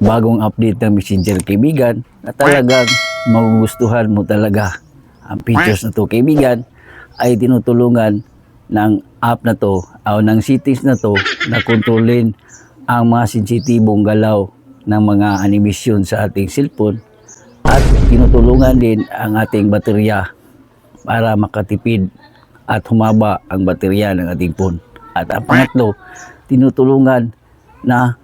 bagong update ng Messenger kaibigan na talagang magugustuhan mo talaga. Ang features na to kaibigan ay tinutulungan ng app na to o ng settings na to na kontrolin ang mga sensitibong galaw ng mga animation sa ating cellphone at tinutulungan din ang ating baterya para makatipid at humaba ang baterya ng ating phone. At ang pangatlo, tinutulungan na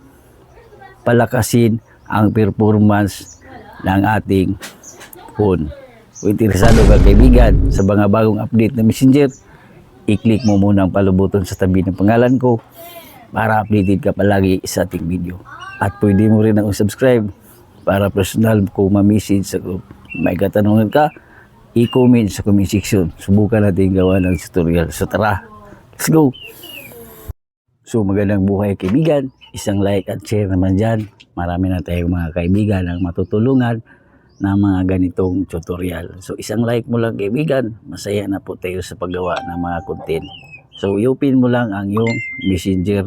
palakasin ang performance ng ating phone. Kung interesado ka kaibigan sa mga bagong update na messenger, i-click mo muna ang palubuton sa tabi ng pangalan ko para updated ka palagi sa ating video. At pwede mo rin akong subscribe para personal ko ma-message sa group. May katanungan ka, i-comment sa comment section. Subukan natin gawa ng tutorial. So tara, let's go! So magandang buhay kaibigan. Isang like at share naman dyan. Marami na tayong mga kaibigan ang matutulungan ng mga ganitong tutorial. So isang like mo lang kaibigan, masaya na po tayo sa paggawa ng mga content. So i-open mo lang ang iyong messenger.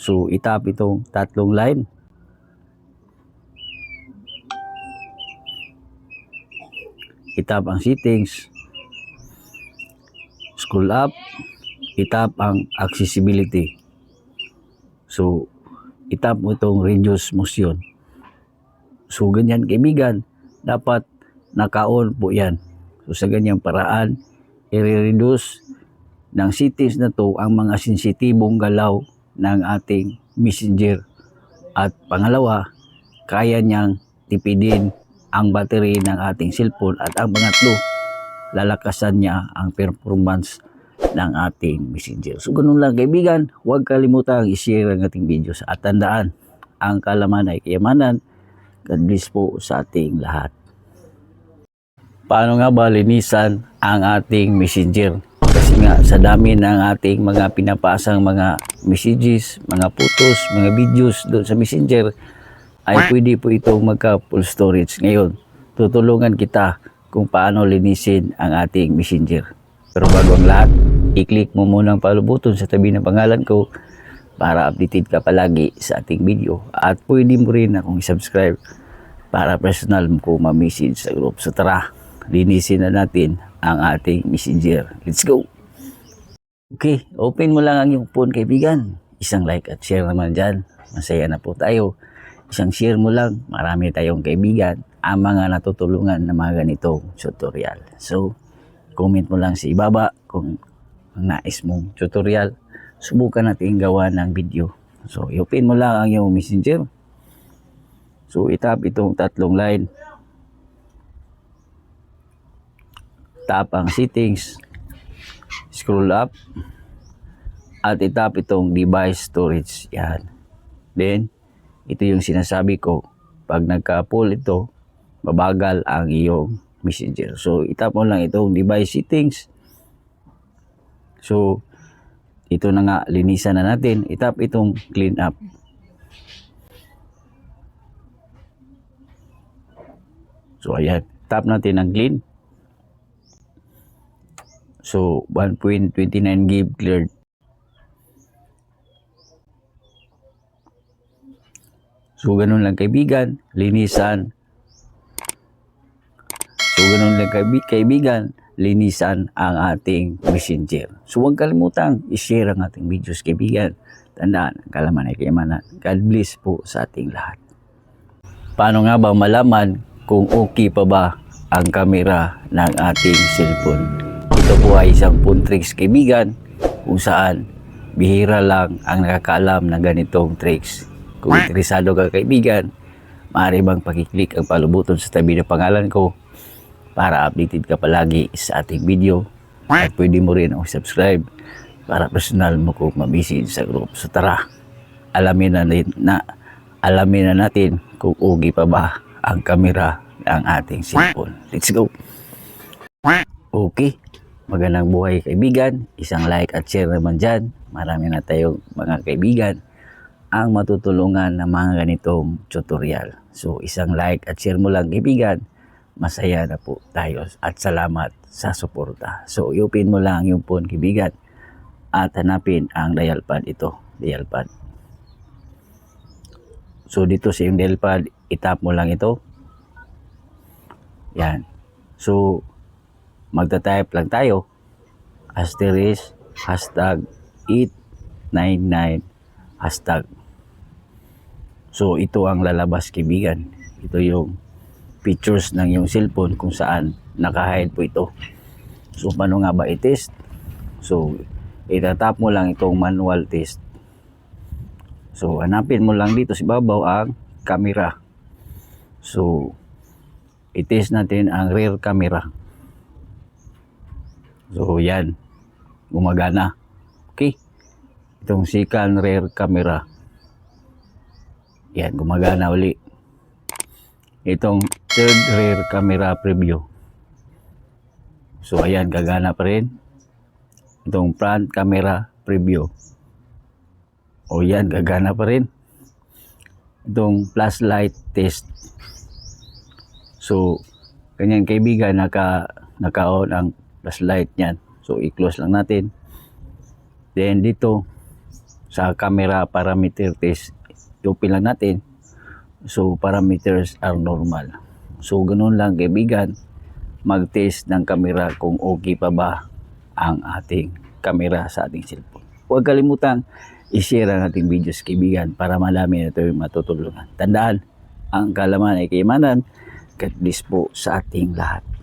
So itap itong tatlong line. Itap ang settings. Scroll up. Itap ang accessibility. So itap mo itong reduce motion. So ganyan kaibigan, dapat naka-on po yan. So sa ganyang paraan, i-reduce ng settings na to ang mga sensitibong galaw ng ating messenger. At pangalawa, kaya niyang tipidin ang battery ng ating cellphone at ang pangatlo, lalakasan niya ang performance ng ating messenger. So ganun lang kaibigan, huwag kalimutang i-share ang ating videos at tandaan, ang kalaman ay kayamanan. God bless po sa ating lahat. Paano nga ba linisan ang ating messenger? Kasi nga sa dami ng ating mga pinapasang mga messages, mga photos, mga videos doon sa messenger, ay pwede po itong magka full storage. Ngayon, tutulungan kita kung paano linisin ang ating messenger. Pero bago ang lahat, i-click mo muna ang palubuton sa tabi ng pangalan ko para updated ka palagi sa ating video. At pwede mo rin akong subscribe para personal mo ko ma-message sa group. So tara, linisin na natin ang ating messenger. Let's go! Okay, open mo lang ang iyong phone kaibigan. Isang like at share naman dyan. Masaya na po tayo. Isang share mo lang, marami tayong kaibigan ang mga natutulungan ng mga ganitong tutorial. So, comment mo lang sa ibaba kung nais mong tutorial. Subukan natin gawa ng video. So, i-open mo lang ang iyong messenger. So, itap itong tatlong line. Tap ang settings. Scroll up. At itap itong device storage. Yan. Then, ito yung sinasabi ko. Pag nagka-pull ito, mabagal ang iyong messenger. So, itap mo lang itong device settings. So, ito na nga, linisan na natin. Itap itong clean up. So, ayan. Tap natin ang clean. So, 1.29 gig cleared. So, ganun lang kaibigan. Linisan. So, ganun lang kaibi- kaibigan. Linisan ang ating messenger. So, huwag kalimutang i-share ang ating videos kaibigan. Tandaan, ang kalaman ay kayamanan. God bless po sa ating lahat. Paano nga ba malaman kung okay pa ba ang kamera ng ating cellphone? Ito po ay isang tricks kaibigan kung saan bihira lang ang nakakaalam ng ganitong tricks. Kung interesado ka kaibigan, maaari bang pakiclick ang palubuton sa tabi ng pangalan ko para updated ka palagi sa ating video at pwede mo rin ako subscribe para personal mo kong mabisig sa group. So tara, alamin na, na alamin na natin kung ugi pa ba ang kamera ng ating cellphone. Let's go! Okay, magandang buhay kaibigan. Isang like at share naman dyan. Marami na tayong mga kaibigan ang matutulungan ng mga ganitong tutorial. So isang like at share mo lang kaibigan. Masaya na po tayo at salamat sa suporta. So i-open mo lang yung phone kaibigan at hanapin ang dial pad ito. Dial pad. So dito sa email pad, itap mo lang ito. Yan. So magta-type lang tayo. Asterisk, hashtag 899, hashtag. So ito ang lalabas kaibigan. Ito yung pictures ng yung cellphone kung saan nakahide po ito. So paano nga ba i-test? So itatap mo lang itong manual test. So hanapin mo lang dito sa babaw ang camera. So i-test natin ang rear camera. So yan, gumagana. Okay, itong second rear camera. Yan, gumagana uli. Itong third rear camera preview. So ayan, gagana pa rin. Itong front camera preview. O yan, gagana pa rin. Itong flashlight test. So, ganyan kaibigan, naka, naka-on ang flashlight niyan. So, i-close lang natin. Then, dito, sa camera parameter test, i-open lang natin. So, parameters are normal. So, ganun lang kaibigan, mag-test ng camera kung okay pa ba ang ating camera sa ating cellphone. Huwag kalimutan, i-share ang ating videos kaibigan para malami na ito yung matutulungan. Tandaan, ang kalaman ay kaimanan, God bless po sa ating lahat.